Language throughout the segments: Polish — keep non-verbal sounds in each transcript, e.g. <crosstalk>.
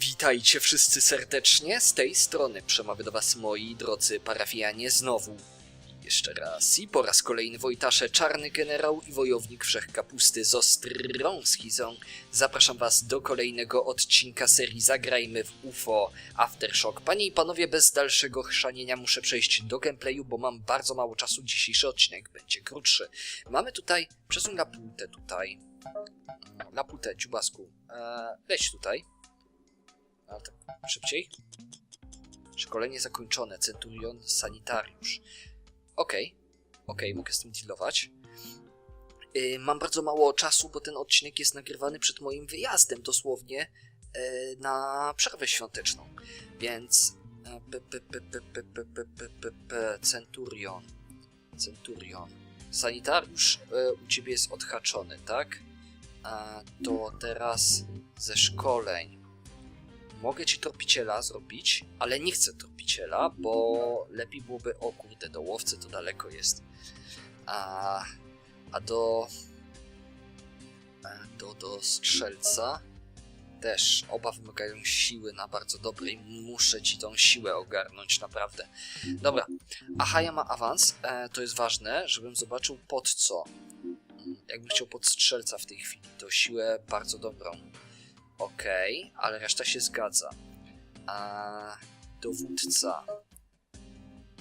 Witajcie wszyscy serdecznie, z tej strony przemawia do was moi drodzy parafianie znowu. Jeszcze raz i po raz kolejny Wojtasze, Czarny Generał i Wojownik Wszechkapusty z ostrą schizą. Zapraszam was do kolejnego odcinka serii Zagrajmy w UFO Aftershock. Panie i panowie, bez dalszego chrzanienia muszę przejść do gameplayu, bo mam bardzo mało czasu, dzisiejszy odcinek będzie krótszy. Mamy tutaj, przesuń laputę tutaj. Mm, Laputę, dziubasku, eee, leć tutaj ale tak szybciej. Szkolenie zakończone, Centurion Sanitariusz. Okej, okay. okej, okay, mogę z tym dealować. Yy, mam bardzo mało czasu, bo ten odcinek jest nagrywany przed moim wyjazdem dosłownie yy, na przerwę świąteczną. Więc Centurion. Centurion. Sanitariusz u ciebie jest odhaczony, tak? A to teraz ze szkoleń. Mogę ci tropiciela zrobić, ale nie chcę tropiciela, bo lepiej byłoby, o kurde, do łowcy to daleko jest. A, a do, do, do strzelca też oba wymagają siły na bardzo dobrej. Muszę ci tą siłę ogarnąć, naprawdę. Dobra, Ahaja ma awans, e, to jest ważne, żebym zobaczył pod co. Mm, Jakbym chciał pod strzelca w tej chwili, to siłę bardzo dobrą. Okej, ale reszta się zgadza. A dowódca.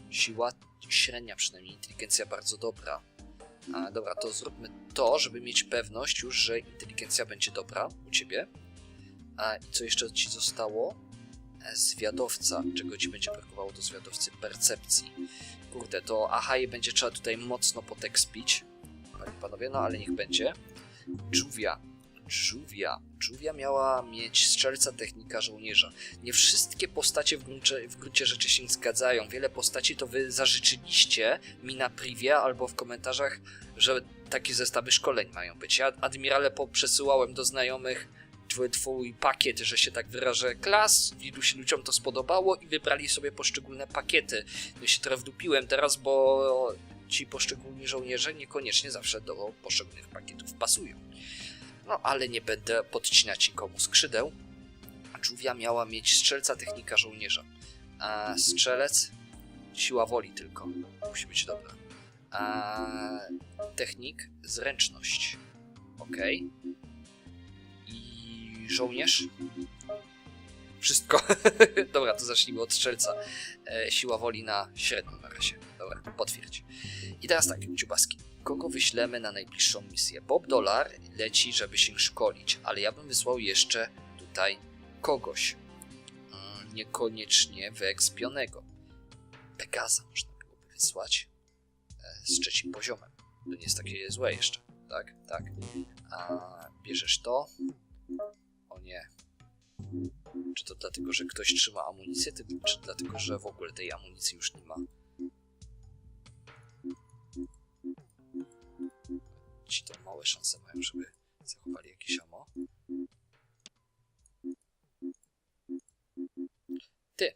Siła średnia przynajmniej, inteligencja bardzo dobra. A, dobra, to zróbmy to, żeby mieć pewność już, że inteligencja będzie dobra u ciebie. A, I co jeszcze ci zostało? E, Zwiadowca. Czego ci będzie brakowało do zwiadowcy? Percepcji. Kurde, to Ahaje będzie trzeba tutaj mocno potekspić. Panie panowie, no ale niech będzie. Żółwia. Żółwia. Żółwia miała mieć strzelca technika żołnierza. Nie wszystkie postacie w gruncie, w gruncie rzeczy się zgadzają. Wiele postaci to wy zażyczyliście mi na privie albo w komentarzach, że takie zestawy szkoleń mają być. Ja admirale poprzesyłałem do znajomych twój, pakiet, że się tak wyrażę, klas, ilu się ludziom to spodobało i wybrali sobie poszczególne pakiety. No i się trochę wdupiłem teraz, bo ci poszczególni żołnierze niekoniecznie zawsze do poszczególnych pakietów pasują. No ale nie będę podcinać nikomu skrzydeł. Żółwia miała mieć strzelca technika żołnierza. A strzelec siła woli tylko. Musi być dobra. A technik zręczność. Ok. I żołnierz. Wszystko. <laughs> dobra, to zacznijmy od strzelca. E, siła woli na średnią na razie. Dobra, potwierdź. I teraz tak, dziubaski kogo wyślemy na najbliższą misję. Bob Dollar leci, żeby się szkolić, ale ja bym wysłał jeszcze tutaj kogoś. Mm, Niekoniecznie wyekspionego. Pegaza można byłoby wysłać e, z trzecim poziomem. To nie jest takie złe jeszcze. Tak, tak. A bierzesz to? O nie. Czy to dlatego, że ktoś trzyma amunicję, czy dlatego, że w ogóle tej amunicji już nie ma? Ci małe szanse mają, żeby zachowali jakieś amo. Ty,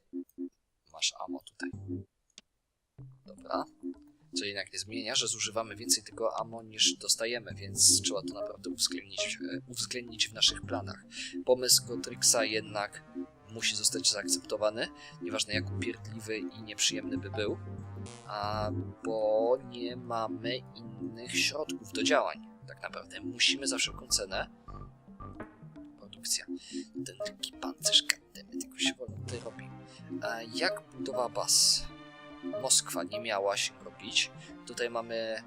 masz amo tutaj. Dobra. Co jednak nie zmienia, że zużywamy więcej tego amo niż dostajemy, więc trzeba to naprawdę uwzględnić, e, uwzględnić w naszych planach. Pomysł Gotrixa jednak musi zostać zaakceptowany, nieważne jak upierdliwy i nieprzyjemny by był, a bo nie mamy innych środków do działań. Tak naprawdę musimy za wszelką cenę. Produkcja. Ten taki pancerz, gademy, tego się wolno tutaj robi. A jak budowa baz? Moskwa nie miała się robić. Tutaj mamy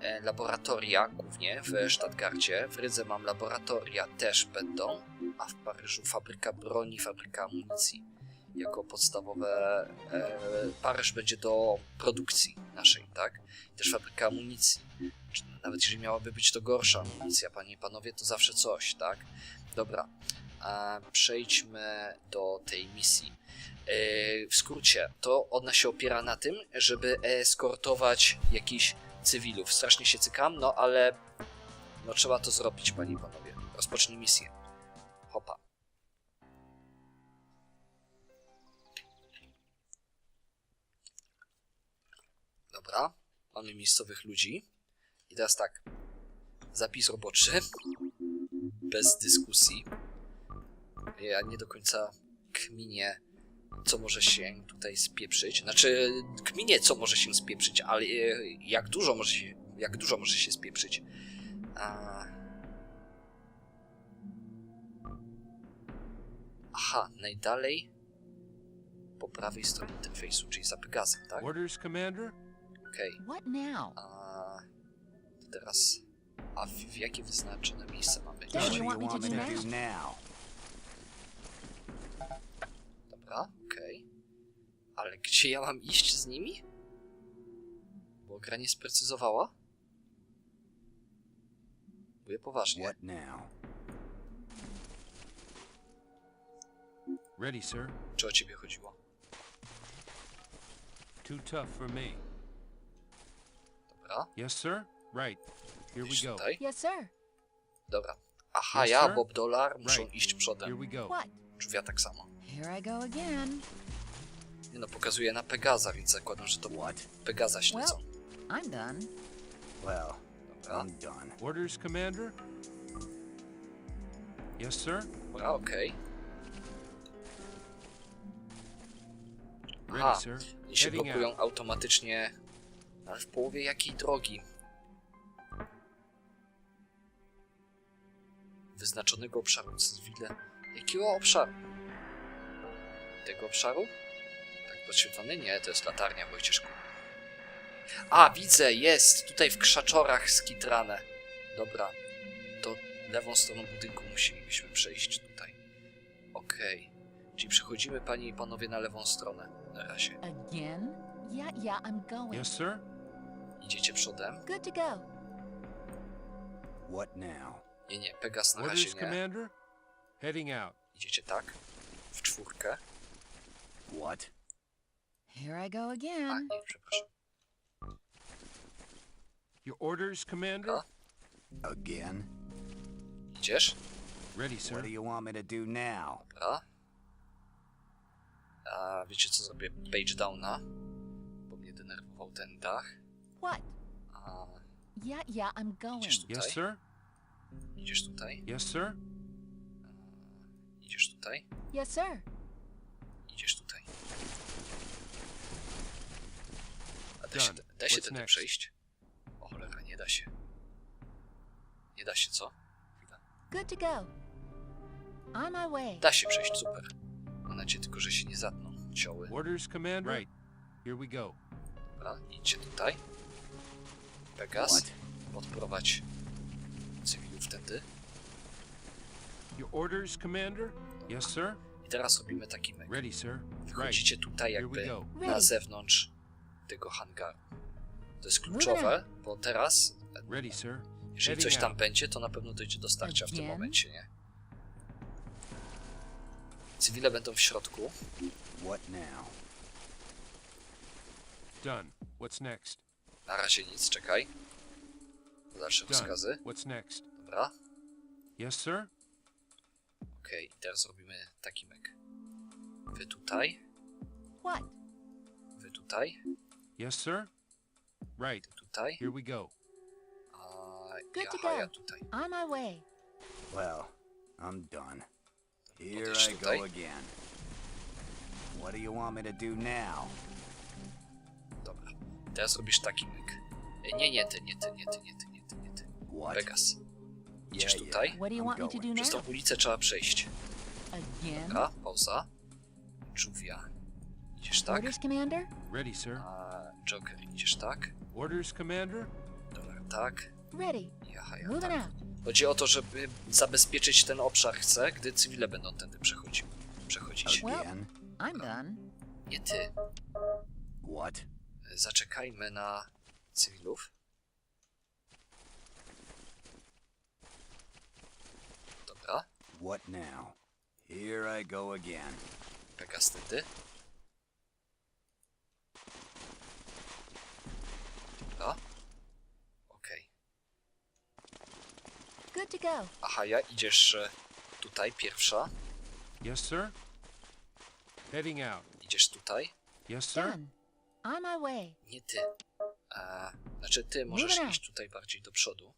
e, laboratoria głównie w Stadtgardzie. W Rydze mam laboratoria też będą, a w Paryżu fabryka broni, fabryka amunicji jako podstawowe. E, Paryż będzie do produkcji naszej, tak? Też fabryka amunicji. Nawet jeżeli miałaby być to gorsza amunicja, panie i panowie, to zawsze coś, tak? Dobra. Przejdźmy do tej misji. E, w skrócie, to ona się opiera na tym, żeby eskortować jakichś cywilów. Strasznie się cykam, no ale no trzeba to zrobić, panie i panowie. Rozpocznij misję. Hopa. Dobra, mamy miejscowych ludzi. I teraz tak. Zapis roboczy. Bez dyskusji. Ja nie do końca kminię, co może się tutaj spieprzyć. Znaczy, kminię, co może się spieprzyć, ale e, jak dużo może się, jak dużo może się spieprzyć. A... Aha, najdalej po prawej stronie interfejsu, czyli za Pegasem, tak? Orders, Commander? Okej. What now? A to teraz. A w, w jakie wyznaczone miejsce mamy iść? you want me to do now? now? Dobra, okej. Ale gdzie ja mam iść z nimi? Bo gra nie sprecyzowała? Mówię poważnie. What now? Ready, sir. Czy o ciebie chodziło? Too tough for me. Dobra, Yes, sir? Right. Here we iść go. tutaj. Yes, sir. Dobra. Aha, Yes, ja, sir. Bob Dollar, muszą Right. iść Here przodem. we go. What? Drzwi tak samo. Here I go again. Nie no, pokazuje na Pegaza, więc zakładam, że to What? Pegaza śledzą. I'm done. Well, Dobra, I'm done. Orders, Commander? Yes, sir? dobra, okej. Ready, Aha, sir. Oni się Heading blokują automatycznie, ale w połowie jakiej drogi? Wyznaczonego obszaru cywile. Jakiego obszaru? Tego obszaru? Tak podświetlony? Nie, to jest latarnia, Wojcieszku. A, widzę, jest! Tutaj w krzaczorach skitrane. Dobra, to lewą stroną budynku musielibyśmy przejść tutaj. Okej. Czyli przechodzimy, panie i panowie, na lewą stronę. Na razie. Again? Yeah, yeah, I'm going. Yes, sir? Idziecie przodem? Good to go. What now? Nie, nie, Pegas na razie Orders, nie. Commander? Heading out. Idziecie tak? W czwórkę? What? Here I go A, again. nie, przepraszam. Your orders, Commander? Again? Idziesz? Ready, What sir. do you want me to do now? Dobra. A wiecie co zrobię? Page downa. Denerwował ten dach. What? A Yeah, yeah, I'm going. idziesz tutaj? Yes, sir? Idziesz tutaj? Yes, sir? Idziesz tutaj? Yes, sir. Idziesz tutaj. A da się, da się tędy przejść? O cholera, nie da się. Nie da się, co? Chwila. Good to go. On my way. Da się przejść, super. Mam nadzieję tylko, że się nie zatną cioły. Orders, Commander? Right. Here we go. Dobra, idźcie tutaj. Pegas, podprowadź cywilów tędy. Your orders, Commander? Yes, sir? I teraz robimy taki myk. Ready, sir. Wychodzicie tutaj jakby na zewnątrz tego hangaru. To jest kluczowe, bo teraz, Ready, sir. jeżeli coś tam będzie, to na pewno dojdzie do starcia w tym momencie, nie? Cywile będą w środku. What now? Done. What's next? Na razie nic, czekaj. Dalsze Done. What's next? Dobra. Yes, sir? Okej, i teraz robimy taki myk. Wy tutaj, What? wy tutaj, Yes, sir? Right. ty tutaj, Here we go. a Good ja, to aha, ja go. tutaj. On my way. Well, I'm done. Here Podejść I tutaj. go again. What do you want me to do now? Dobra. Teraz robisz taki myk. Nie, nie ty, nie ty, nie ty, nie ty, nie ty, nie ty. What? Pegas. Idziesz Yeah, tutaj. Przez tą ulicę trzeba przejść. Dobra, pauza. Żółwia. Idziesz tak. Ready, sir. A Joker, idziesz tak. Orders, Commander? Dolar tak. Ready. I aha, ja Moving tak. Chodzi o to, żeby zabezpieczyć ten obszar, chcę, gdy cywile będą tędy przechodził. Przechodzić. Well- Again? I'm done. Nie ty. What? Zaczekajmy na cywilów. Dobra. What now? Here I go again. Pegas tędy. Dobra. Okej. Good to go. Aha, ja idziesz e, tutaj, pierwsza. Yes, sir? Heading out. Idziesz tutaj. Yes, sir? Done. On my way. Nie ty. A, znaczy ty możesz Dobra. iść tutaj bardziej do przodu.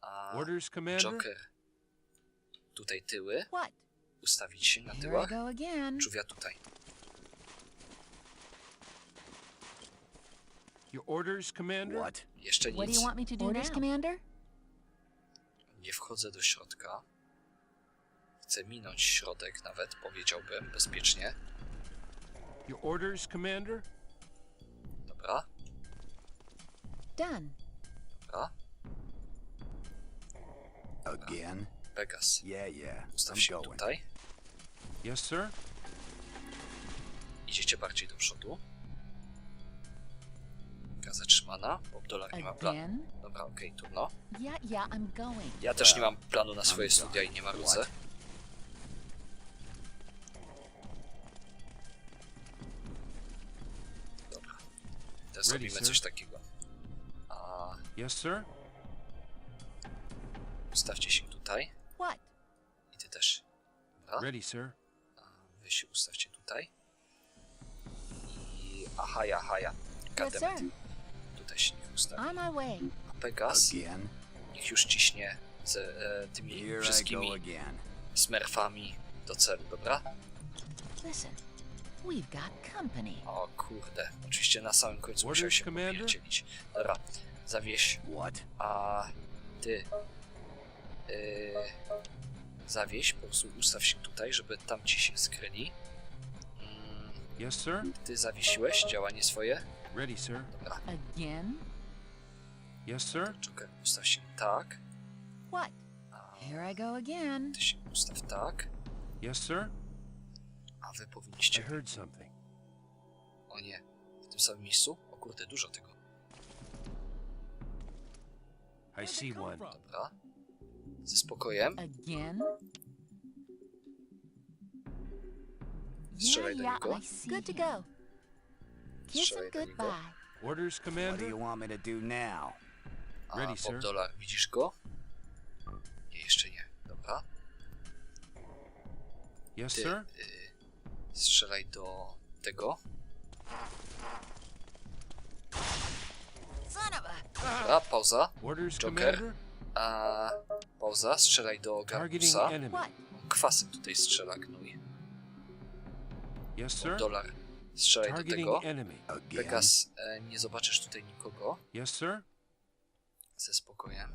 A Orders, Commander? Joker tutaj tyły. What? ustawić się na Here I tyłach. go again. Żółwia tutaj. Your orders, Commander? What? Jeszcze What do nic. you want me to do Orders, now? Commander? Nie wchodzę do środka. Chcę minąć środek nawet, powiedziałbym, bezpiecznie. Your orders, Commander? Done. dobra. Again? Pegas, Yeah, yeah. ustaw I'm się going. tutaj. Yes, sir. Idziecie bardziej do przodu. Gra zatrzymana, Bob Dolar nie ma planu. Dobra, okej, trudno. Yeah, yeah, I'm going. Ja też nie mam planu na swoje studia i nie marudzę. Dobra. Teraz zrobimy coś takiego. Yes, sir. ustawcie się tutaj. What? I ty też. Dobra. Ready, sir. A wy się ustawcie tutaj. I ahaja, haja. Yes, Goddammit. Tutaj się niech ustawi. On my way. A Pegas Again? niech już ciśnie z e, tymi Here I go wszystkimi again. smerfami do celu, dobra? Listen, we've got company. O kurde, oczywiście na samym końcu musiał się Commander? popierdzielić. Dobra, zawieź, What? a ty yy, zawieź, po prostu ustaw się tutaj, żeby tam ci się skryli. Mm, Yes, sir. ty zawiesiłeś działanie swoje? Ready, sir. Dobra, Again? Yes, sir. Joker, ustaw się tak, What? Here I go again. ty się ustaw tak, Yes, sir. a wy I powinniście... heard something. O nie, w tym samym miejscu? O kurde, dużo tego. I see one. Dobra. Ze spokojem. Again? Strzelaj Yeah, do niego. Good to go. Kiss Strzelaj him do niego. goodbye. Orders, What do Commander? you want me to do now? A Ready, Bob sir. Dolar, widzisz go? Nie, jeszcze nie. Dobra. Yes, Ty sir. y, strzelaj do tego. Pauza. Joker? A pauza, strzelaj do Garbusa. Kwasem tutaj strzela gnój. Yes, sir. Dolar, strzelaj do tego. Pegas, e, nie zobaczysz tutaj nikogo. Yes, sir. Ze spokojem.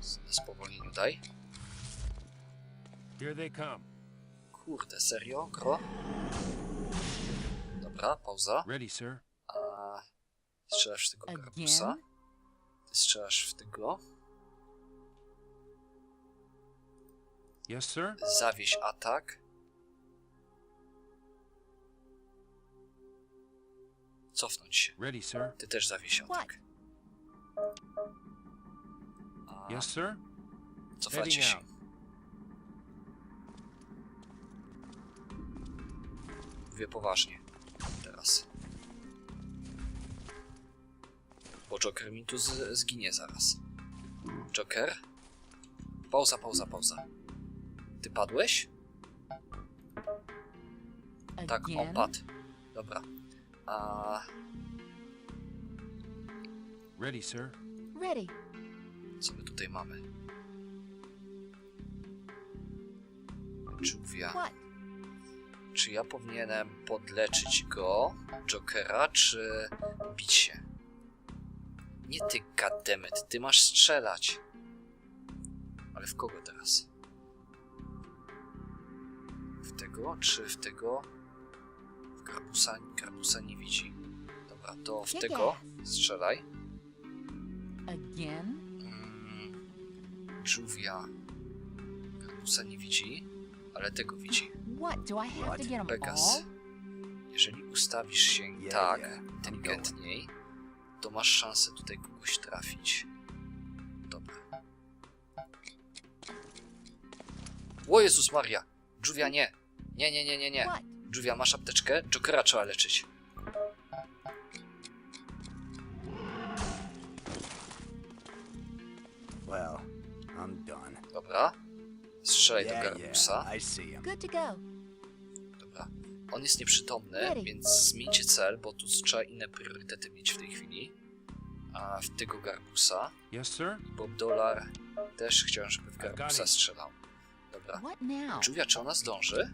Z- Na spowolnieniu daj. Here they come. Kurde, serio, gro? Dobra, pauza. Ready, sir. A strzelasz tego Garbusa. Strzelasz w tego. Yes, sir. Zawieś atak. Cofnąć się. Ready, sir. Ty też zawieś atak. A Yes, sir. cofacie Heading się. out. Mówię poważnie. Bo Joker mi tu z- zginie zaraz. Joker? Pauza, pauza, pauza. Ty padłeś? Tak, on padł. Dobra. A Ready, sir. Ready. co my tutaj mamy? Żółwia. What? Czy ja powinienem podleczyć go, Jokera, czy bić się? Nie ty, goddammit, ty masz strzelać. Ale w kogo teraz? W tego, czy w tego? W Garbusa, Garbusa nie widzi. Dobra, to w tego strzelaj. Again? Mm, Żółwia. Garbusa nie widzi, ale tego widzi. What? Do I have to get them Pegas. all? Jeżeli ustawisz się Yeah, tak yeah, I'm inteligentniej, to masz szansę tutaj kogoś trafić. Dobra. O Jezus Maria! Żółwia nie! Nie, nie, nie, nie, nie. Żółwia, masz apteczkę? Jokera trzeba leczyć. Well, I'm done. Dobra. Strzelaj do Garbusa. Good to go. On jest nieprzytomny, więc zmieńcie cel, bo tu trzeba inne priorytety mieć w tej chwili. A w tego Garbusa. Yes, sir. Bob Dolar też chciałem, żeby w Garbusa strzelał. Dobra. Julia, czy ona zdąży?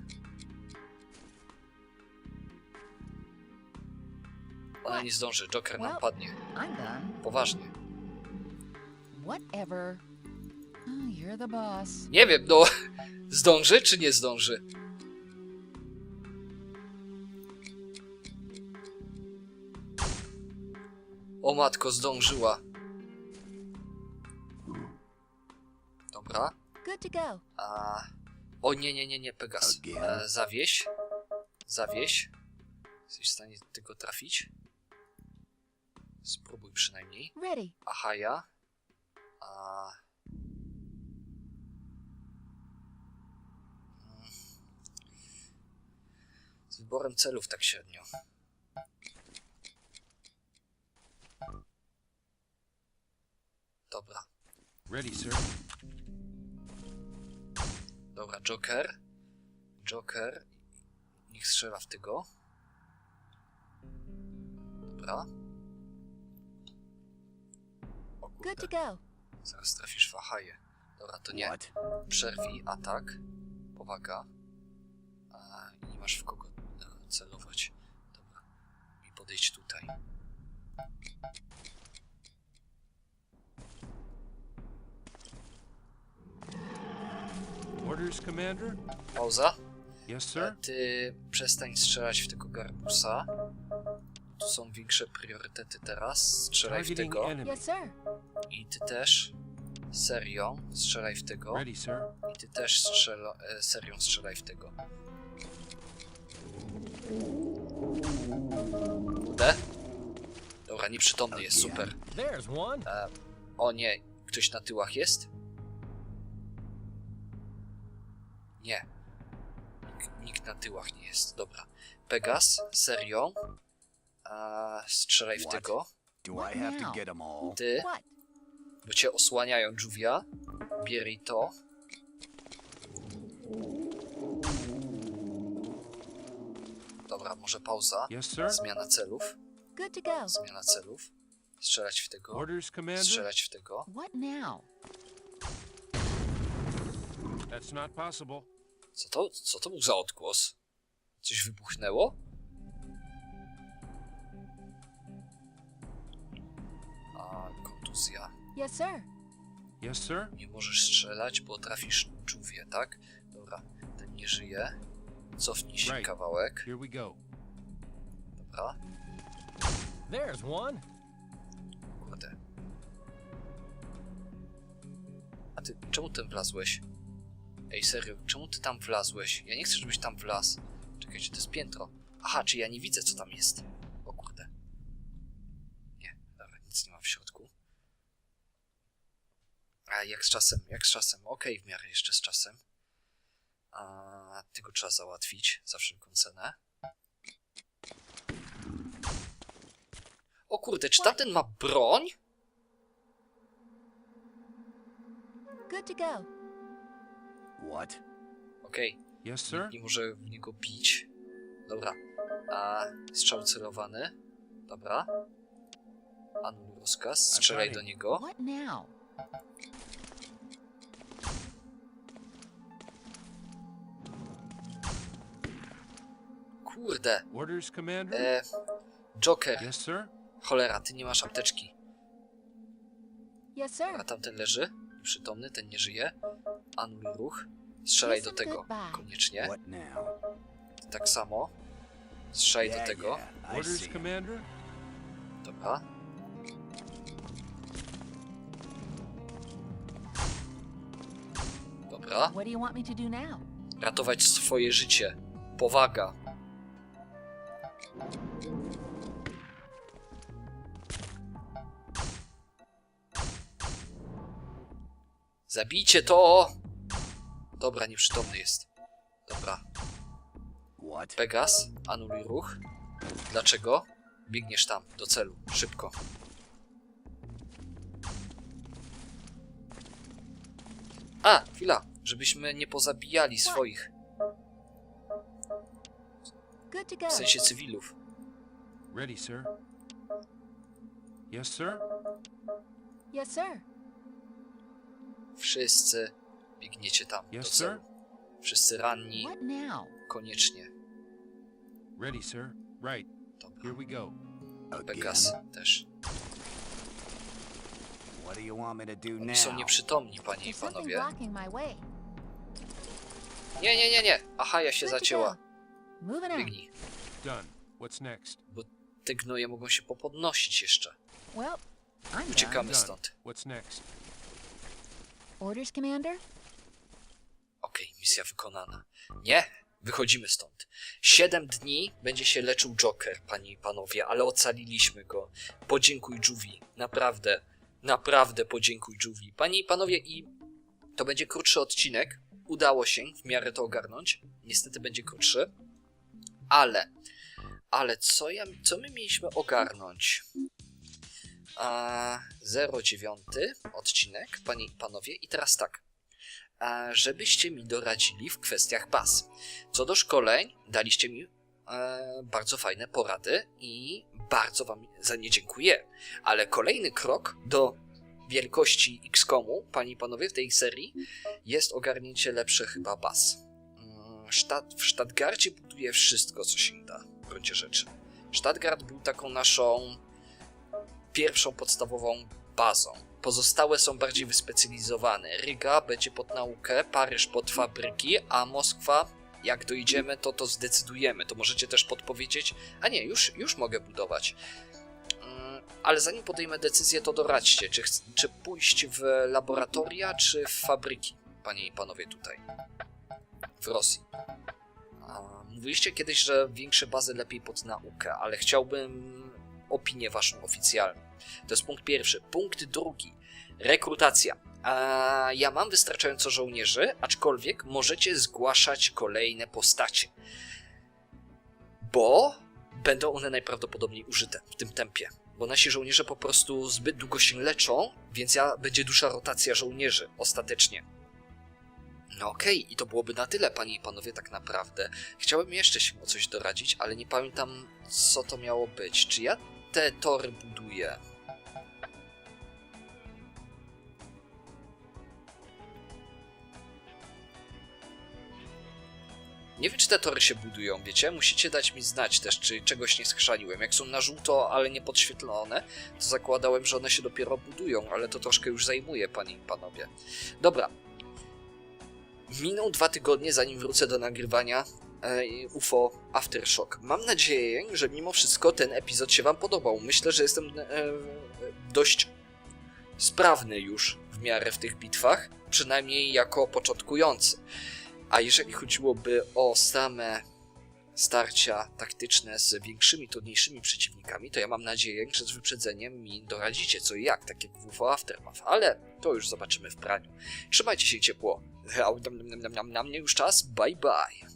Ona nie zdąży, Joker nam padnie. Poważnie. Whatever. Oh. Nie wiem, no... <laughs> Zdąży czy nie zdąży? O matko, zdążyła. Dobra. Good to go. A... O nie, nie, nie, nie, Pegas. E, zawieś. Zawieś. Jesteś w stanie tego trafić? Spróbuj przynajmniej. Ready. Ahaja. A... Mm. Z wyborem celów tak średnio. Ready, sir. dobra, Joker. Joker. Niech strzela w tego. Dobra. O Good kurde. to go. Zaraz trafisz w Ahaję. Dobra, to nie. What? Przerwij atak. Powaga. A, nie masz w kogo e, celować. Dobra. I podejdź tutaj. Orders, Commander? Pauza. Yes, E, sir. Ty przestań strzelać w tego garbusa. Tu są większe priorytety teraz. Strzelaj w Targeting tego. enemy. Yes, sir. I ty też. Serią strzelaj w tego. Ready, sir. I ty też strzela, e, serią strzelaj w tego. Kurde. Dobra, nieprzytomny jest, super. There's one. E, o nie, ktoś na tyłach jest? Nie. Nikt, na tyłach nie jest, dobra. Pegas, serią. E, strzelaj w tego. Do I have to now? get them all? Ty, What? bo cię osłaniają Juvia. Bierij to. Dobra, może pauza. Yes, sir. Zmiana celów. Good to go. Zmiana celów. Strzelać w tego. Orders, Commander? Strzelać w tego. What now? That's not possible. Co to, co to był za odgłos? Coś wybuchnęło? A, kontuzja. Yes, sir. Yes, sir. Nie możesz strzelać, bo trafisz czuwie, tak? Dobra, ten nie żyje. Cofnij się Right. kawałek. Here we go. Dobra, There's one. kurde. A ty, czemu tam wlazłeś? Ej, serio, czemu ty tam wlazłeś? Ja nie chcę, żebyś tam wlazł. Czekajcie, to jest piętro. Aha, czy ja nie widzę, co tam jest? O kurde. Nie, dobra, nic nie ma w środku. A jak z czasem, jak z czasem? Okej, w miarę jeszcze z czasem. A tego trzeba załatwić za wszelką cenę. O kurde, czy tamten ma broń? Good to go. What? Okej, Yes, sir. nie może w niego bić. Dobra. A strzał celowany. Dobra. Anul rozkaz. Strzelaj do niego. What now? Kurde. Orders, Commander? E, Joker. Yes, sir. Cholera, ty nie masz apteczki. Yes, sir. A tamten leży. Przytomny, ten nie żyje. Anul ruch. Strzelaj do tego. Koniecznie. Tak samo. Strzelaj do tego. Dobra. Dobra. Ratować swoje życie. Powaga. Zabijcie to! Dobra, nieprzytomny jest. Dobra. Pegas, anuluj ruch. Dlaczego? Biegniesz tam, do celu. Szybko. A, chwila. Żebyśmy nie pozabijali swoich. W sensie cywilów. Ready, sir. Yes, sir. Yes, sir. Wszyscy biegniecie tam, do Yes, celu. sir. Wszyscy ranni, What now? koniecznie. Ready, sir. Right. Dobra. Here we go. Pegas też. What do you want me to do Oni now? są nieprzytomni, panie i There's something panowie. blocking my way. Nie, nie, nie, nie. Aha, ja się Good to zacięła. go. Moving out. Biegnij. Done. What's next? Te gnoje mogą się popodnosić jeszcze. Well, I'm done. Uciekamy Done. stąd. What's next? Orders, Commander? Misja wykonana. Nie, wychodzimy stąd. Siedem dni będzie się leczył Joker, panie i panowie, ale ocaliliśmy go. Podziękuj Juvi, naprawdę, naprawdę podziękuj Juvi. Panie i panowie, i to będzie krótszy odcinek. Udało się w miarę to ogarnąć. Niestety będzie krótszy. Ale, ale co, ja, co my mieliśmy ogarnąć? A, 09 odcinek, panie i panowie. I teraz tak żebyście mi doradzili w kwestiach baz. Co do szkoleń, daliście mi e, bardzo fajne porady i bardzo Wam za nie dziękuję. Ale kolejny krok do wielkości XCOMu, panie i panowie, w tej serii jest ogarnięcie lepszych chyba baz. Mm, Sztat, w Stadtgardzie buduje wszystko, co się da, w gruncie rzeczy. Stadtgard był taką naszą pierwszą podstawową bazą. Pozostałe są bardziej wyspecjalizowane. Riga będzie pod naukę, Paryż pod fabryki, a Moskwa, jak dojdziemy, to to zdecydujemy. To możecie też podpowiedzieć. A nie, już, już mogę budować. Mm, Ale zanim podejmę decyzję, to doradźcie, czy, czy pójść w laboratoria, czy w fabryki, panie i panowie tutaj. W Rosji. Mówiliście kiedyś, że większe bazy lepiej pod naukę, ale chciałbym opinię waszą oficjalną. To jest punkt pierwszy. Punkt drugi. Rekrutacja. A ja mam wystarczająco żołnierzy, aczkolwiek możecie zgłaszać kolejne postacie. Bo będą one najprawdopodobniej użyte w tym tempie. Bo nasi żołnierze po prostu zbyt długo się leczą, więc ja, będzie dłuższa rotacja żołnierzy ostatecznie. No okej, i to byłoby na tyle, panie i panowie, tak naprawdę. Chciałem jeszcze się o coś doradzić, ale nie pamiętam, co to miało być. Czy ja te tory buduję? Nie wiem, czy te tory się budują, wiecie? Musicie dać mi znać też, czy czegoś nie schrzaniłem. Jak są na żółto, ale nie podświetlone, to zakładałem, że one się dopiero budują, ale to troszkę już zajmuje, panie i panowie. Dobra. Miną dwa tygodnie, zanim wrócę do nagrywania UFO Aftershock. Mam nadzieję, że mimo wszystko ten epizod się wam podobał. Myślę, że jestem e, dość sprawny już w miarę w tych bitwach, przynajmniej jako początkujący. A jeżeli chodziłoby o same starcia taktyczne z większymi, trudniejszymi przeciwnikami, to ja mam nadzieję, że z wyprzedzeniem mi doradzicie co i jak, tak jak w UFO Aftermath, ale to już zobaczymy w praniu. Trzymajcie się ciepło. Na mnie już czas, bye bye.